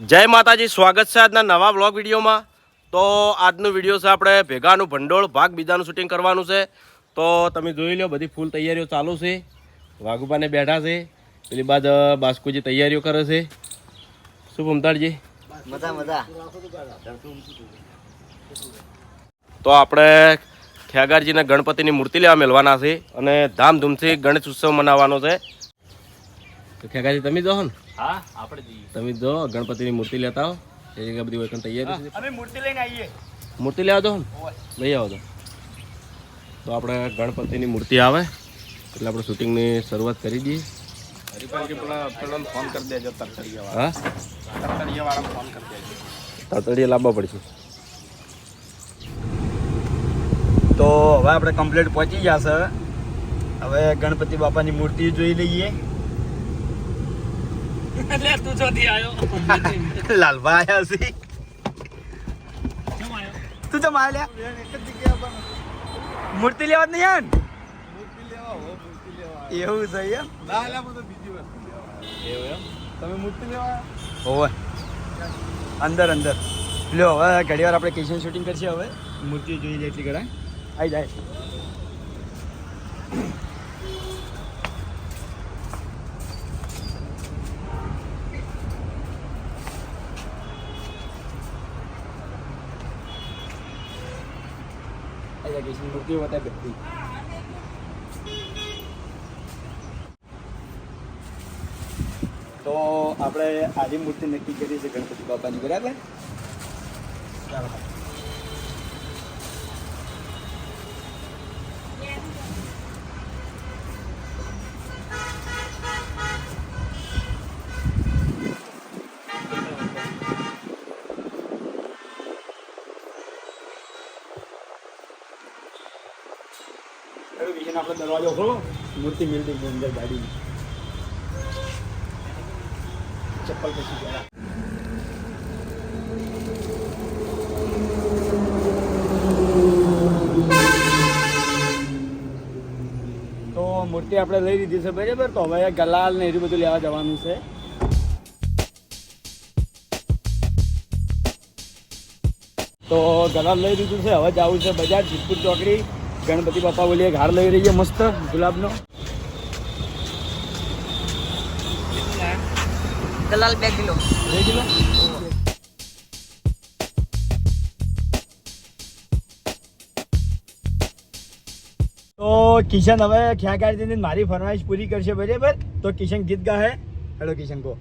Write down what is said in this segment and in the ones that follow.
જય માતાજી સ્વાગત છે આજના નવા બ્લોગ વિડીયોમાં. તો આજનો વીડિયો છે આપણે ભેગાનું ભંડોળ ભાગ બીજાનું શૂટિંગ કરવાનું છે. તો તમે જોઈ લો બધી ફૂલ તૈયારીઓ ચાલુ છે. વાઘુબાને બેઠા છે. પેલી બાદ બાસ્કુજી તૈયારીઓ કરે છે. શું ભમતાડજી મજા મજા. તો આપણે ખેગારજીને ગણપતિની મૂર્તિ લેવા મેળવાના છે અને ધામધૂમથી ગણેશ ઉત્સવ મનાવવાનો છે. તો ખેગારજી તમે જો ને. હા આપણે જઈએ. તમે જો ગણપતિની મૂર્તિ લેતા આવો. એ જગ્યા બધી હોય તૈયારી અમે મૂર્તિ લઈને આવીએ. મૂર્તિ લેવા દો લઈ આવો તો. તો આપણે ગણપતિની મૂર્તિ આવે. એટલે આપણે શૂટિંગની શરૂઆત કરી દઈએ. ફોન કરી દેજો હા? ફોન કરી દેજો. તાતડીએ લાવવા પડશે. તો હવે આપણે કમ્પ્લીટ પહોંચી ગયા છે. હવે ગણપતિ બાપાની મૂર્તિ જોઈ લઈએ. એટલે તું ચોથી આવ્યો લાલભા આયા છે. આવ્યો તું તો માલ્યા મૂર્તિ લેવા નહીં આવે યાર એવું છે એમ? તમે મૂર્તિ લેવા હોવે. અંદર અંદર. લ્યો હવે ઘડી વાર આપણે કિચન શૂટિંગ કરશે હવે. મૂર્તિ જોઈ લે એટલી ઘડા આવી જાય. આવી જાય કિશન મૂર્તિ બતાવી બધી તો આપણે આજી મૂર્તિ નક્કી કરી છે ગણપતિ બાપાની બરાબર? ચાલો. આપણો દરવાજો ખોલો. મૂર્તિ મિલતી અંદર ગાડી ચપ્પલ પછી તો મૂર્તિ આપણે લઈ લીધી છે બરાબર. તો હવે ગલાલ ને એટલું બધું લેવા જવાનું છે. તો ગલાલ લઈ લીધું છે. હવે જવું છે બજાર જીતપુર ચોકડી. ગણપતિ બાપા બોલીએ એક હાર લઈ રહીએ મસ્ત ગુલાબનો. દલાલ બે કિલો. બે કિલો? તો કિશન હવે ખ્યા કાઢીને મારી ફરમાઈશ પૂરી કરશે બરાબર? તો કિશન ગીત ગાહે. હેલો કિશન કો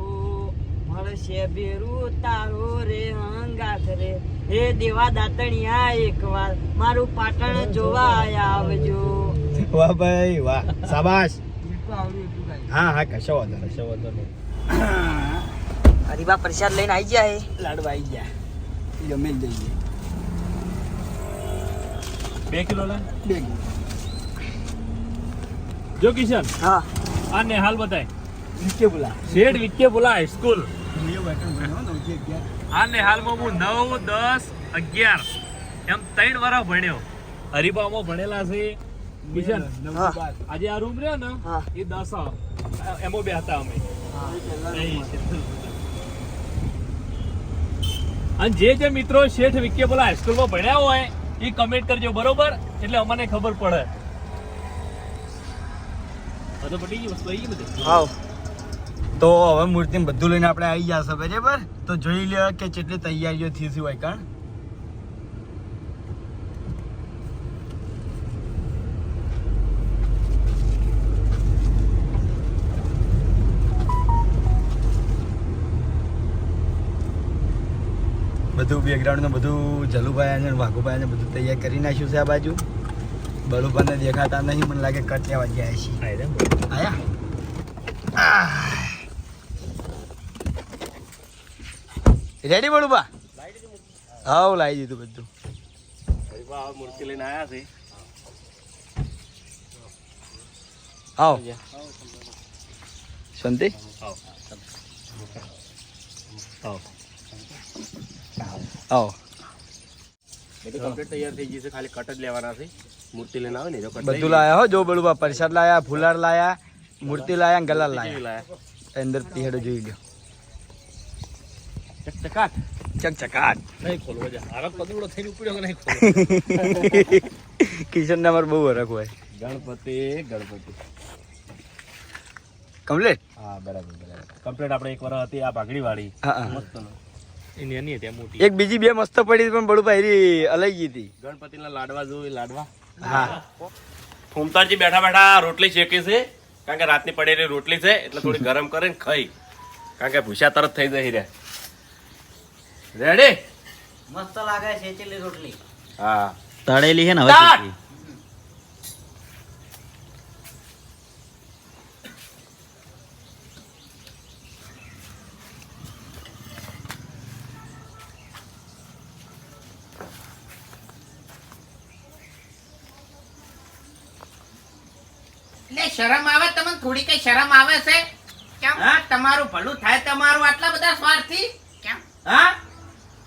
ઓ મળશે બેરું તારો રે હંગાથ રે. હે દેવા દાતણિયા એકવાર મારું પાટણ જોવા આવજો. વાહ ભાઈ વાહ. શાબાશ. હા હા કશો વાંધો કશો વાંધો નહીં. હરીબા પ્રસાદ લઈને આવી ગયા હે. લાડવા આવી ગયા. જમી જ દઈએ બે કિલો લા. બે કિલો. જો કિશન હા. આ નેહાલ બતાય. વિકે બોલા શેઠ વિકે બોલા હાઈસ્કૂલ મેં બેઠો ભણ્યો નવથી અગિયાર. આ નેહાલમાં હું નવ દસ અગિયાર એમ ત્રણ વર્ષ ભણ્યો. હરિભામાં ભણેલા છે. કિશન નવથી હા. બાર. આજે આ રૂમ રહ્યો ને એ દસ એમાં બે હતા અમે. અને જે જે મિત્રો શેઠ વિકે બોલા હાઈસ્કૂલમાં ભણ્યા હોય એ કમેન્ટ કરજો બરોબર? એટલે અમને ખબર પડે. હા તો પટી ગઈ વસ્તુ આવી ગઈ બધી. આવ તો હવે મૂર્તિ બધું લઈને આપણે આવી જશે બરાબર? તો જોઈ લે કે કેટલી તૈયારીઓ થઈ હોય કારણ બધું બેકગ્રાઉન્ડ ને બધું જલુભાઈ અને વાઘુભાઈ ને બધું તૈયાર કરી નાખ્યું છે આ બાજુ. બળુભાઈને દેખાતા નહીં મને લાગે કટ લેવા ગયા છે. આયા. રેડી બળુબા હાવ લાવી દીધું બધું. મૂર્તિ લઈને આવ્યા છે આવ શાંતિ? આવ. તૈયાર થઈ ગયું છે ખાલી કટ જ લેવાના મૂર્તિ બધું લાયા હો, જો બળુબા, પ્રસાદ લાયા, ફુલાર લાયા, મૂર્તિ લાયા ગલા લાયા. અંદર હેડો જોઈ લ્યો ચકચકાટ. ચકચકાટ. નહીં ખોલવો જા આરામ પદુડો થઈને ઉપડ્યો કે નહીં ખોલવો? કિશન ના બહુ હરખ હોય. ગણપતિ ગણપતિ. કમ્પ્લેટ? હા બરાબર બરાબર. કમ્પ્લેટ આપણે એક વાર હતી આ ભાગડી વાળી મસ્ત એની એની હતી મોટી. એક બીજી બે મસ્ત પડી પણ બળુભાઈ અલગ ગઈ હતી. ગણપતિના લાડવા જોઈ લાડવા? હા. ફૂમતાજી બેઠા બેઠા રોટલી શેકે છે. કારણ કે રાતની પડેલી રોટલી છે એટલે થોડી ગરમ કરીને ખાઈ. કારણ કે ભૂસા તરત થઈ જઈ રહ્યા. રેડી મસ્ત લાગે છે ચેલી રોટલી. હા. તળેલી છે ને હવે એટલે શરમ આવે તમને? થોડી કઈ શરમ આવે છે? કેમ? હા? તમારું ભલું થાય તમારું આટલા બધા સ્વાર્થી? કેમ? હા?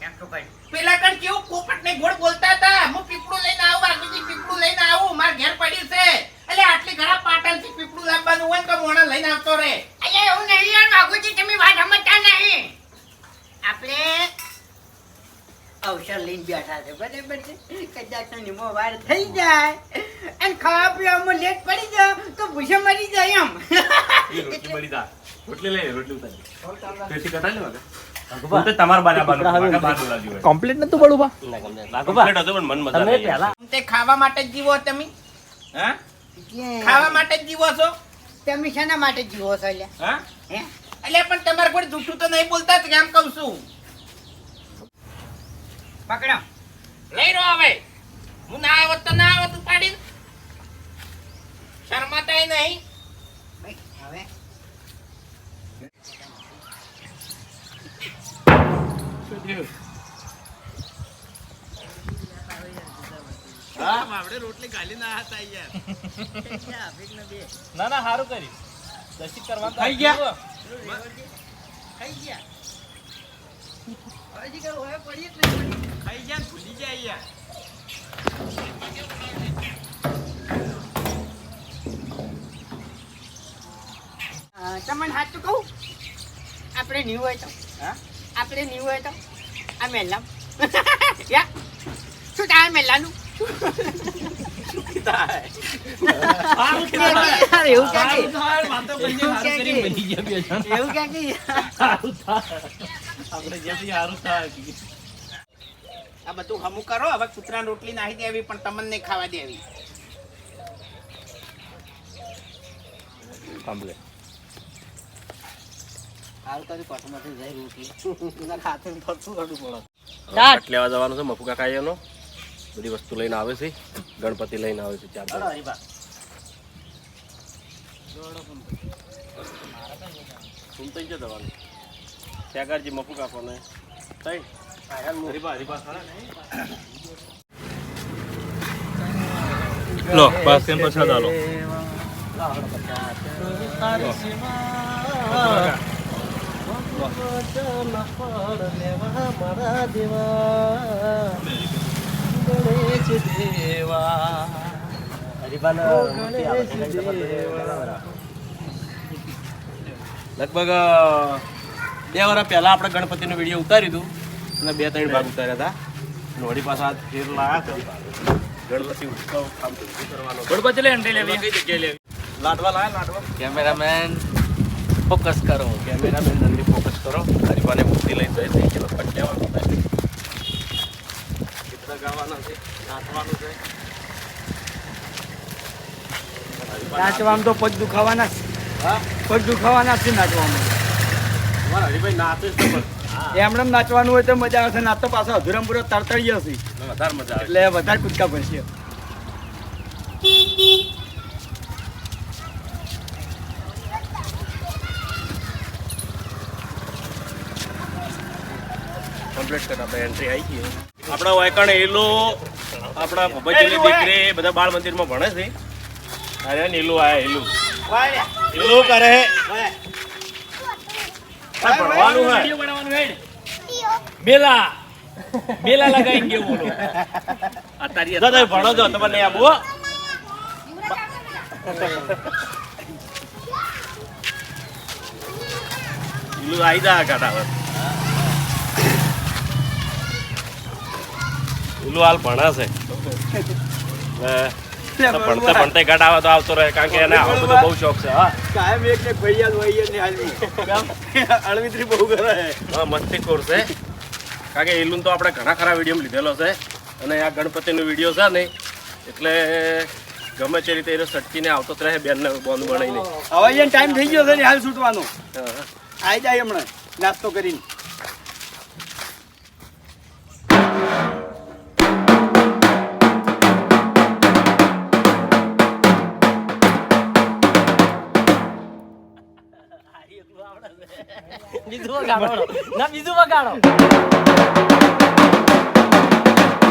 કેમ તો કઈ. પેલા કણ કેવું પોપટ ને ગોળ બોલતા હતા? હું પીપળું લઈને આવું આગળથી પીપળું લઈને આવું માર ઘેર પડ્યું છે. એટલે આટલી ઘણા પાટણથી પીપળું લાવવાનું હોય તો મોણા લઈને આવતો રે અయ్యా એવું નહીં યાર વાઘુજી તમે વાત સમજતા નહીં. આપણે અવસર લઈને બેઠા છે બરાબર છે? કદાચ નિમો વાર થઈ જાય. અને ખાવા પીવામાં લેટ પડી જાય તો ભૂસે મરી જાય એમ. રોટલી ઉતારી કટાઈ કમ્પ્લીટ નતું બળુભા Complete. હતું પણ મન મજા નહીં આવી. તે ખાવા માટે જીવો તમે? હા? ખાવા માટે જીવો છો? તમે શેના માટે જીવો છો લ્યા હા? એટલે પણ તમારે કોઈ જૂઠું તો નહીં બોલતા જ કેમ કહું છું? પકડો. લઈ રહ્યો હવે. હું ના આવત તો ના આવત ઉપાડી શરમાતાય નહીં ભાઈ, હવે ના ના સારું કરી દર્શિત કરવાનું ખાઈ ગયા? અ, તમને સાચું કહું? આપણે નહીં હોય તો. આપણે નહીં હોય તો. આ મેલા યા શું થાય મેલાનું આ બધું હમું કરો હવે કૂતરા રોટલી નાખી દેવી પણ તમને ખાવા દેવી. Complete. હાલ કરી પટમાંથી જઈ રોટલી એના ખાતે ફરતું કરવું પડે. કટ લેવા જવાનું છે મફુ કાકા એનો બધી વસ્તુ લઈને આવે છે. ગણપતિ લઈને આવે છે ચાર છે જવાનું. ત્યાગારજી મફુ કાકોને તઈ લો બસ ખરા ને? લો. બસ દેવા પ્રસાદ દેવા લગભગ બે વર્ષ પહેલા આપણે ગણપતિનો વીડિયો ઉતારી હતું અને બે ત્રણ ભાગ ઉતાર્યા હતા. અને વળી પાછા ફેર લાયા ગણપતિ ઉત્સવ કરવાનો. ગણપતિ લેવી લાડવા લાયા લાડવા. કેમેરામેન ફોકસ કરો કેમેરામેન જલ્દી ફોકસ કરો. હરીબાને મૂર્તિ લઈ જાય થઈ ગયો કટ લેવાનું થાય ગીત ગાવાના છે નાચવાનું છે. નાચવામાં તો પગ દુખાવાના છે. હા? પગ દુખાવાના છે નાચવામાં. તમારા હરીભાઈ નાચે છે એમણે નાચવાનું હોય તો મજા આવશે નાચતો પાછો અધૂરમ પૂરો હશે વધારે મજા આવે. એટલે વધારે કૂદકા પડશે કમ્પ્લીટ કર આપણે એન્ટ્રી આવી ગઈ આપણા વાયકણ એલો આપણા ભગતજીની દીકરી બધા બાળ મંદિરમાં ભણે છે. અરે નીલું આયા એલું એલું કરે. ભણવાનું હે. મેલા. મેલા લગાઈને ગયો બોલો. આ તારી જો તમે ભણો છો તમારે નહીં આપવું હો. પેલું આવી જા હાલ ભણાશે ભણતે ભણતે ઘટ આવે તો આવતો રહે કારણ કે એને આવો બધો બહુ શોખ છે હા. કાયમ એક એક ભૈયા યાદ હોય ને હાલવી. અળવિત્રી બહુ કરે. હા મસ્તી કોર્સ છે. કારણ કે એલું તો આપણે ઘણા ખરા વીડિયો લીધેલો છે. અને આ ગણપતિનો વીડિયો છે ને એટલે ગમે તે રીતે એને સટકીને આવતો જ રહે બેનને બોન બનાવીને. હવે ટાઈમ થઈ ગયો છે ને હાલ છૂટવાનો આવી જાય હમણાં નાસ્તો કરીને. બીજું વગાડો ના બીજું વગાડો.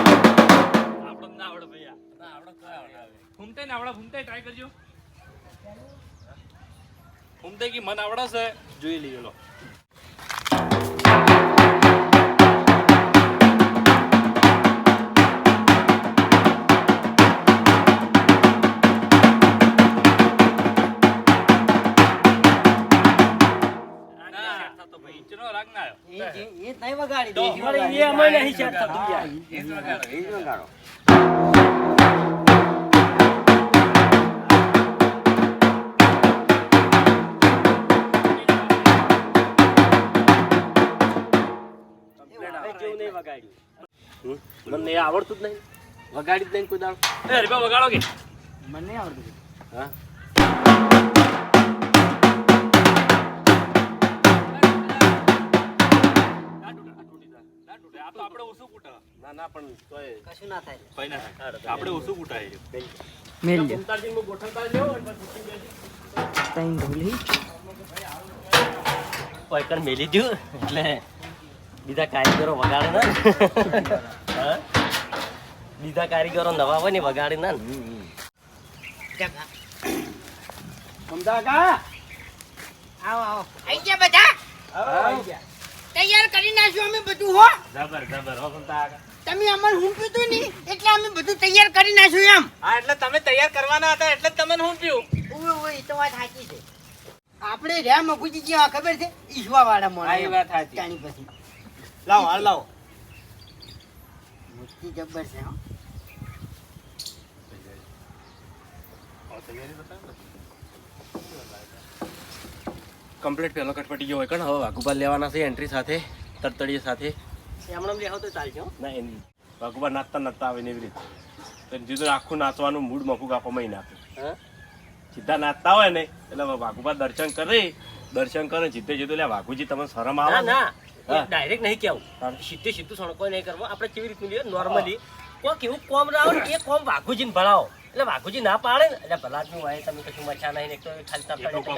આપણને ના આવડે ભૈયા ના આવડે તો આવડે ફૂમતે ને આવડે ફૂમતે ટ્રાય કરજો. ફૂમતે કી મન આવડે છે જોઈ લઈએ એ અમે નહીં સેટ થતું યાર એ એ મને આવડતું જ નહીં વગાડી જ નહીં કોઈ દાડો વગાડો કે મને આવડતું. હા? આ તો આપણે ઓછું કૂટા. ના ના પણ તોય કશું ના થાય. કઈ ના થાય. આપણે ઓછું કૂટાય છે. મેલ દે. કુંતાળજીને ગોઠવતા જ લેવો પછી બેસી. તઈ ઢોલી પૈકર મેલી દઉં એટલે બીજા કારીગરો વગાડે ના. બીજા કારીગરો નવા હોય ને વગાડે ના. આવો આવો. આઈ ગયા બધા? આવી. ગયા. તૈયાર કરી નાખ્યું અમે બધું હો. જબર જબર હો તમે અમારે હું પીધું નહીં એટલે અમે બધું તૈયાર કરી નાખ્યું એમ. હા એટલે તમે તૈયાર કરવાના હતા એટલે તમને હું પીવું. ઓય ઓય તો વાત સાચી છે. આપણે રહ્યા મગુજી જેવા ખબર છે? ઈશ્વા વાળા મોણા એ વાત સાચી. તાણી પછી. લાવો હાલ લાવો. મૂર્તિ જબર છે હો. કમ્પ્લીટ પહેલો કટપટી ગયો હોય. કણ? હવે વાઘુબા લેવાના છે એન્ટ્રી સાથે તરતડીએ સાથે. એમનેમ લેવો તો ચાલશે હો. ના એની. વાઘુબા નાચતા નાચતા આવે એવી રીતે. તો જીધું આખું નાચવાનું મૂડ મફુક આપવામાં નાખે હા? સીધા નાચતા હોય ને એટલે વાઘુબા દર્શન કરી. દર્શન કરે જીતે જીતું લે વાઘુજી તમે શરમ આવે ના. ડાયરેક્ટ નહીં કેવું. સીધે સીધું સણકો નહીં કરવો. આપણે કેવી રીતનું લઈએ નોર્મલી કોક એવું કોમ રાવો એ કોમ વાઘુજીને ભણાવો. એટલે વાઘુજી ના પાડે ને. એટલે ભલાદનું હોય તમે કશું મચા નહીં એક તો ખાલી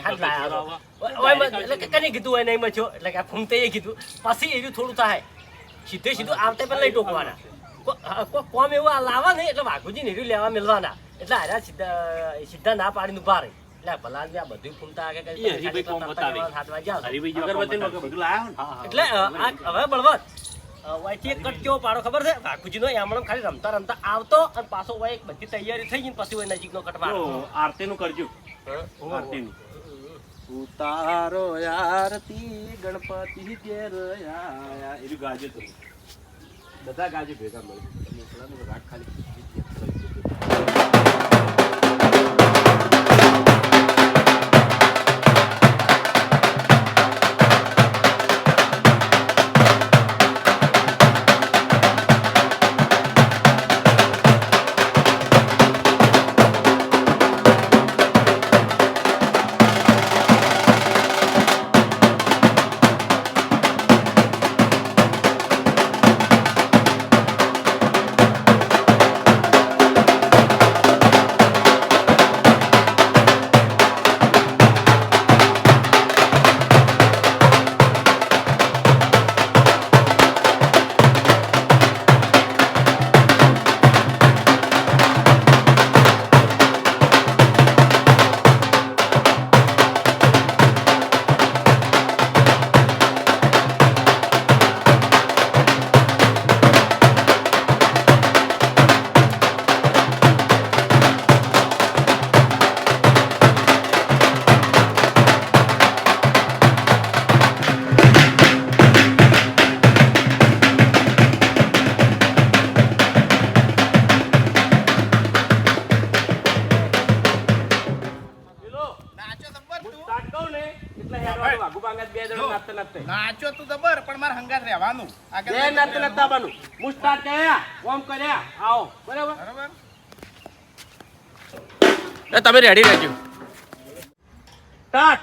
હાથ લાયા મત- એટલે કે કને કીધું હોય નહીં મચ્યો એટલે કે ફૂમતે એ કીધું. પછી એવું થોડું થાય. સીધે સીધું આવતે પણ નહીં ટોકવાના. કોમ એવું આ લાવવા નહીં એટલે વાઘુજી ને લેવા મેળવાના એટલે હારા સીધા સીધા ના પાડીને ઊભા રહી. એટલે ભલા આ બધું ફૂમતા આગળ? એટલે હવે બળવત. વાયથી એક કટ કેવો પાડો ખબર છે? વાઘુજીનો એમણે ખાલી રમતા રમતા આવતો અને પાછો વાય બધી તૈયારી થઈ ગઈ પછી હોય નજીકનો કટ પાડો. આરતીનું કરજો. આરતીનું. ઉતારો આરતી ગણપતિ ઘેર આયા. એનું ગાજે તો. બધા ગાજે ભેગા મળે. તમે ખાલી. કર્યા ઓમ કર્યા. આવો બરાબર? બરાબર. તમે રેડી રહેજો સ્ટાર્ટ.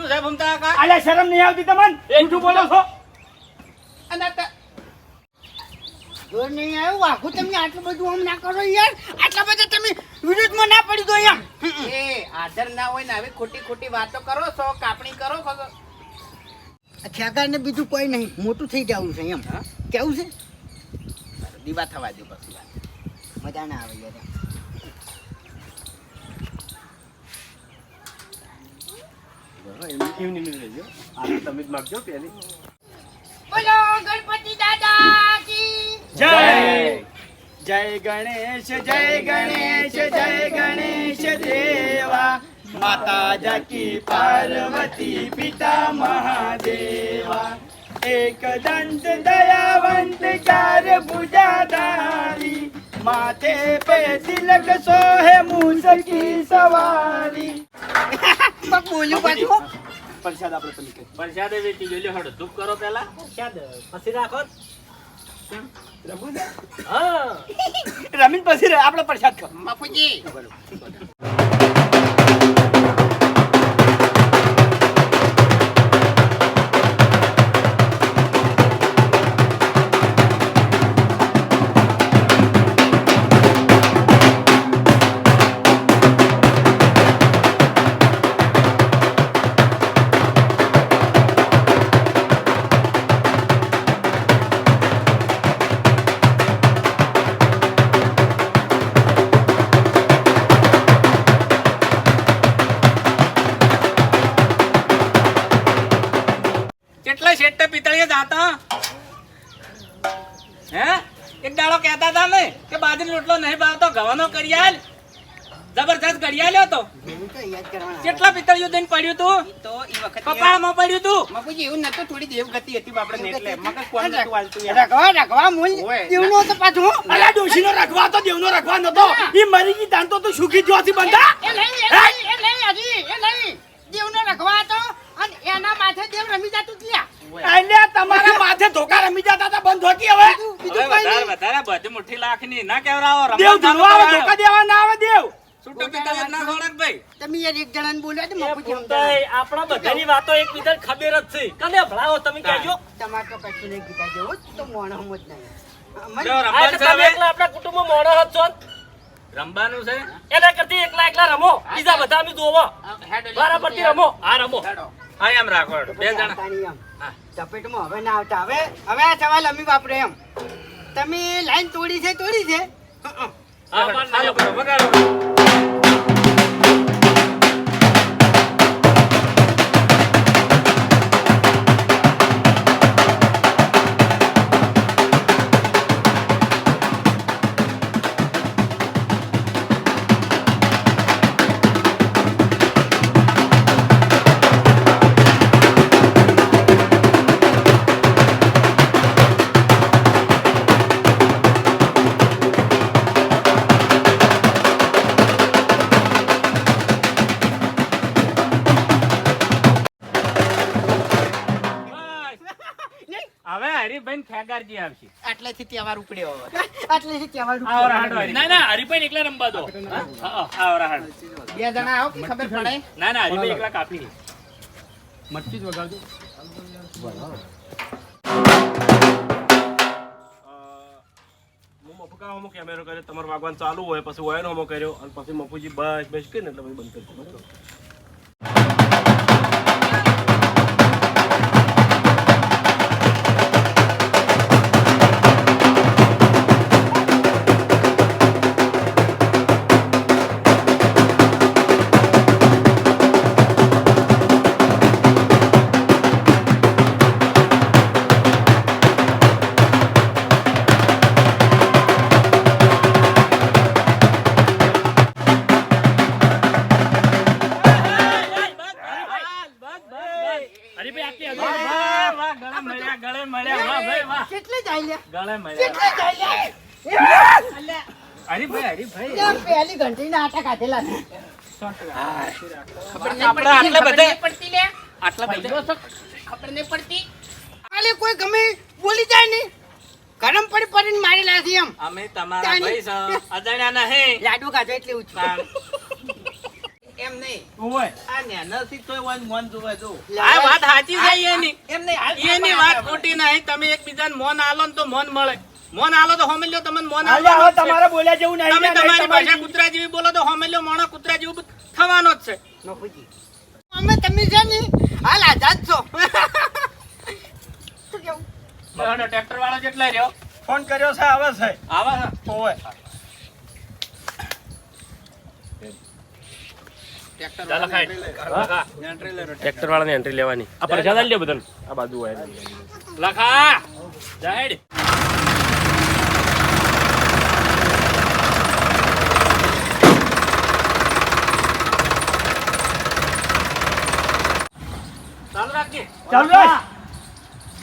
શું છે ભમતા કા અલ્યા શરમ નહીં આવતી તમને? જૂઠું બોલો છો. અને આ ત- જો નહીં આવ્યું વાઘુ તમે આટલું બધું આમ ના કરો યાર. આટલા બધા તમે વિરુદ્ધમાં ના પડી દો એમ એ આદર ના હોય ને આવી ખોટી ખોટી વાતો કરો છો કાપણી કરો છો. ખેગાર ને બીજું કોઈ નહીં મોટું થઈ જવું છે એમ. કેવું છે? દીવા થવા દો પછી. મજા ના આવે યાર. તમે જ માગજો પેલી બોલો, ગણપતિ દાદા કી જય જય ગણેશ જય ગણેશ જય ગણેશ દેવા. માતા જકી પાર્વતી પિતા મહાદેવા. એક દંત દયાવંત, ચાર ભુજાધારી. માથે પે તિલક, સોહે મૂસકી સવારી. બક બોલ્યું પાછું. પરસાદ આપણે પેલી પરસાદ પરસાદે વેચી ગયેલો હડ ધૂપ કરો પેલા પરસાદ પછી રાખો રમીન પછી આપણે પ્રસાદ ખાવ. બાપુજી. પિતળીએ જાતા. હે? એક દાડો કહેતા હતા ને કે બાજરી રોટલો નહીં ભાવતો ઘવાનો કરિયાલ જબરજસ્ત કરિયાલ્યો તો. હું તો યાદ કરવાના કેટલા પિતળીઓ દઈને પડ્યું તું? તો ઈ વખતે કપાળમાં પડ્યું તું? બાપુજી એવું નતું થોડી દેવગતિ હતી બાપડે એટલે. મગજ કોણ નતું હાલતું રખવા રખવા મૂલ. દેવનો તો પાછું. અલ્યા ડોશીનો રખવા તો દેવનો રખવા નતો ઈ મરી ગઈ તાન તો તું સુખી જોથી બંધા. એ નહીં એ નહીં એ નહીં હજી એ નહીં. દેવનો રખવા હતો અને એના માથે દેવ રમી જતું ત્યાં અલ્યા તમારા માથે ધોકા રમી જતા હતા બંધ હોતી હવે. હવે વધારે વધારે બધી મુઠ્ઠી લાખની ના કેવરાવો દેવ ધરવા આવે ધોકા દેવા ના આવે દેવ. છૂટો પિતળિયો ના છોડે ભાઈ? તમે યાર એક જણાને બોલ્યા તો એ મફુજી ભૂમતાઈ, આપણા બધાની વાતો એકબીજાને ખબર જ છે. કને ભણાવો તમે કહેજો. તમારે તો કશું નહીં કીધા જેવું તો મોણો જ નહીં. અમને જો આ રમવાનું છે તમે હવે? એકલા આપણા કુટુંબમાં મોણો જ રમવાનું છે? એના કરતી એકલા એકલા રમો. બીજા બધા અમે જોવો. બરાબર રમો. આ રમો. હેડો. હા એમ રાખો બે જણા. ચપેટમાં હવે ના આવતા. હવે હવે આ સવાલ અમી વાપરે એમ. તમે લાઈન તોડી છે તોડી છે? વગાડો હરીભાઈ ખેગારજી આવશે. આટલેથી તહેવાર ઉપડ્યો આટલેથી કહેવાનું આવરા હાડો હરી. ના ના હરીભાઈ એકલા રમવા દો. હા, હા, આવરા હાડો. બે જણા આવો કે ખબર પડે? ના ના હરીભાઈ એકલા કાપી હું મફુકા કેમેરો કર્યો તમારો વાગવાન ચાલુ હોય પછી હોય હમો કર્યો અને પછી મફુજી બસ બસ ને એટલે પછી બંધ કરી કોઈ ગમે બોલી જાય ને ગરમ પડી પડીને મારી લાગી એમ. અમે તમારા. ભાઈ છે. અજાણ્યા નહીં લાડુ કાઢો એટલે તાણ. એમ નહીં. ઓય આ નેનાથી તોય વન મન જોવે જો. આ વાત સાચી છે એની. એમ નહીં. એની વાત ખોટી નહીં. તમે એકબીજાને મોન આલો ને તો મોન મળે. મોન આલો તો હોમેલ્યો તમને મોન આલો હવે તમારે બોલ્યા જેવું નહીં તમે તમારી ભાષા કૂતરા જેવી બોલો તો હોમેલ્યો મોણો કૂતરા જેવું થવાનો જ છે. નોખુજી. અમે તમે છે ને હાલ આઝાદ છો. શું કેવું? ટ્રેક્ટર વાળો જેટલા રહ્યો. ફોન કર્યો છે આવે છે. એન્ટ્રી લેવાની. આ ચાલી લ્યો બધાને. આ બાજુ હોય. લખા. જાહેડ ચાલુ રે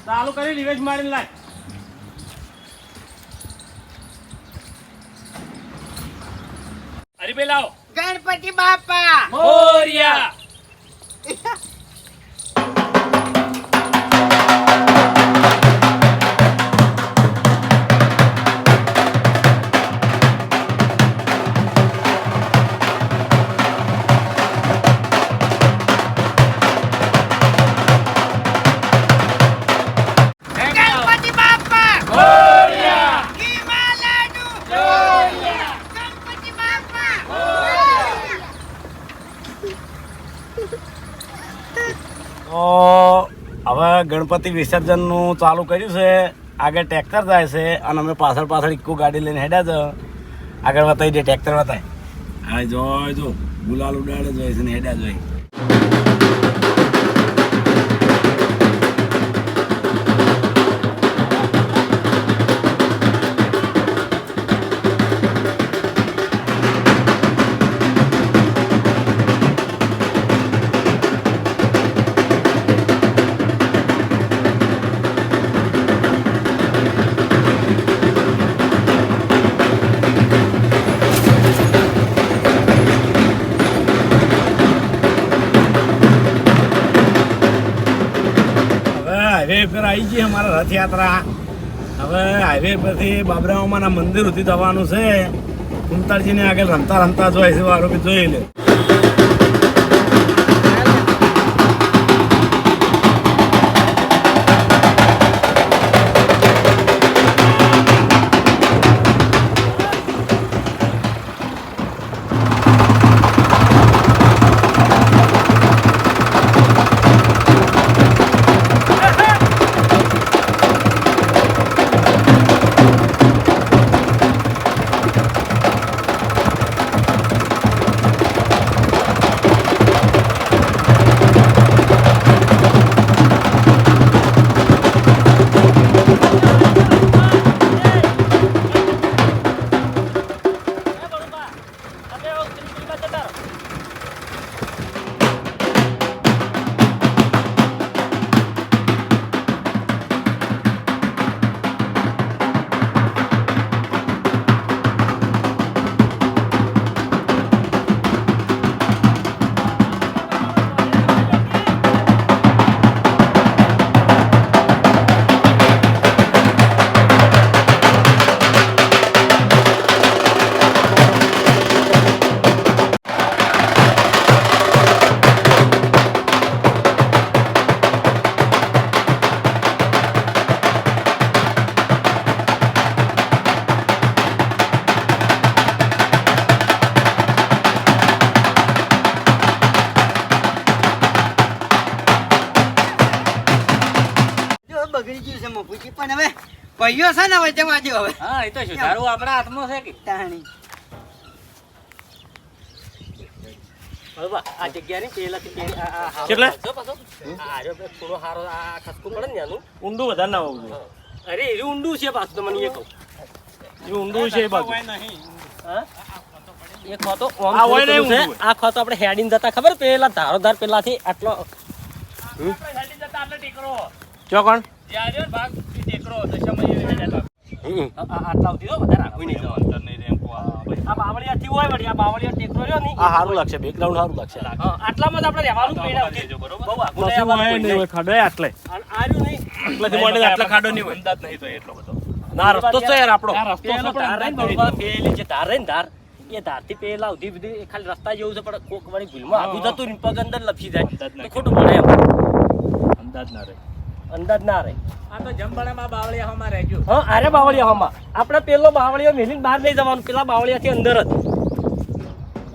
ચાલુ કરી રિવેજ મારીને લાય. હરીભાઈ લાવો. ગણપતિ બાપા. મોરિયા ગણપતિ વિસર્જનનું ચાલુ કર્યું છે. આગળ ટ્રેક્ટર જાય છે અને અમે પાછળ પાછળ ઇક્કો ગાડી લઈને હેડ્યા છે. આગળ વતાવી દે, ટ્રેક્ટર વતાય હા, જોય જો, ગુલાલ ઉડાડે જોઈ છે ને હેડ્યા જોઈ રથયાત્રા. હવે હાઈવે પરથી બાબરાઓમાંના મંદિર સુધી જવાનું છે. કુંતાળજીને આગળ રમતા રમતા જોઈ છે, વારો જોઈ લે. ભાઈઓ છે ને વચ્ચે જવા હવે. હા એ તો સુધારવું આપણા હાથમાં છે કે? તાણી. આ જગ્યા ની આ- આ હારો કેટલા? પાછો પાછો. આ હારો પેલો થોડો હારો આ ખસકો પડે ને આનું ઊંડું વધારે ના હોવું અરે એ ઊંડું છે પાછું તમને એ કહું. એ ઊંડું છે એ બાજુ. એ ખોતો આપડે આ ખોતો આપણે હેડીને જતા ખબર? પેલા ધારો ધાર પેલાથી આટલો ચોકણ? ભાગ. ટેકરો દશામાં એ હેડા હમ. આ- આ- આટલા સુધી તો વધારે આગું નહીં જવાનું. નહીં રેમ આ. બાવળિયાથી હોય વળી, આ બાવળિયો ટેકરો રહ્યો નહીં. આ સારું લાગશે બેકગ્રાઉન્ડ સારું લાગશે. આટલામાં જ આપણે રહેવાનું પેલા સુધી. બરોબર? બહુ આગું નહીં આવવાનું ખાડો આટલે. આ- આ નહીં. એટલાથી મોટે આટલા ખાડો નહીં હોય. અંદાજ નહીં તો એટલો બધો. ના રસ્તો છે યાર આપણો. રસ્તો પેલો છે પણ ધાર રહે બરોબર, પેલી જે ધાર રહે ધાર, એ ધારથી પેલા સુધી બધી ખાલી રસ્તા જેવું છે પણ કોક વાળી ભૂલમાં આગું જતું પગ અંદર લપસી જાય. અંદાજ તો ખોટું પડે એમ. અંદાજ ના રહે. અંદાજ ના રહે. આ તો જમવાડામાં બાવળિયા હમા રહેજો. હા અરે બાવળિયા હમા આપણે પેલો બાવળિયો મેલીને બહાર નહીં જવાનું પેલા બાવળિયાથી અંદર જ.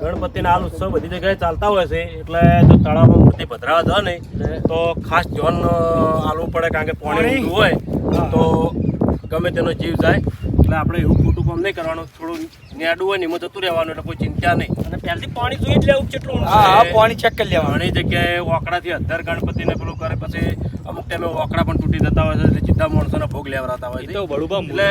ગણપતિના હાલ ઉત્સવ બધી જગ્યાએ ચાલતા હોય છે એટલે જો તળાવમાં મૂર્તિ પધરાવા જાય ને તો ખાસ ધ્યાન આલવું પડે કારણ કે પાણી ઊંડું હોય તો ગમે તેનો જીવ જાય. એટલે આપણે એવું ખોટું કામ નહીં કરવાનું થોડું નેડું હોય ને એમાં જતું રહેવાનું એટલે કોઈ ચિંતા નહીં. અને પહેલાથી પાણી જોઈ જ લેવું કેટલું હા પાણી ચેક કરી લેવાનું. ઘણી જગ્યાએ ઓકડાથી અધર ગણપતિને પેલું કરે પછી અમુક ટાઈમે ઓકડા પણ તૂટી જતા હોય છે એટલે માણસો માણસોને ભોગ લેવડાવતા હોય છે. બળુબા એટલે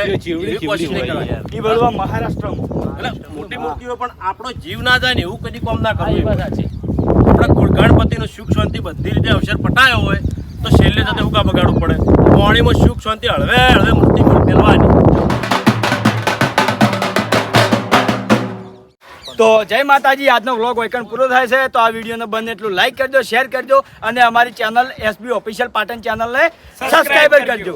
મહારાષ્ટ્રમાં મોટી મૂર્તિઓ પણ આપણો જીવ ના જાય ને એવું કદી કોમ ના કરવું. આપણે ગણપતિનો સુખ શાંતિ બધી રીતે અવસર પટાયો હોય તો છેલ્લે જતે હું કામ બગાડવું પડે. પાણીમાં સુખ શાંતિ હળવે હળવે મૂર્તિ મેળવાની. તો જય માતાજી આજનો વ્લોગ વૈકણ પૂરો થાય છે. તો આ વિડીયોને બંને એટલું લાઈક કરજો શેર કરજો અને અમારી ચેનલ એસબી ઓફિશિયલ પાટણ ચેનલને સબસ્ક્રાઈબર કરજો.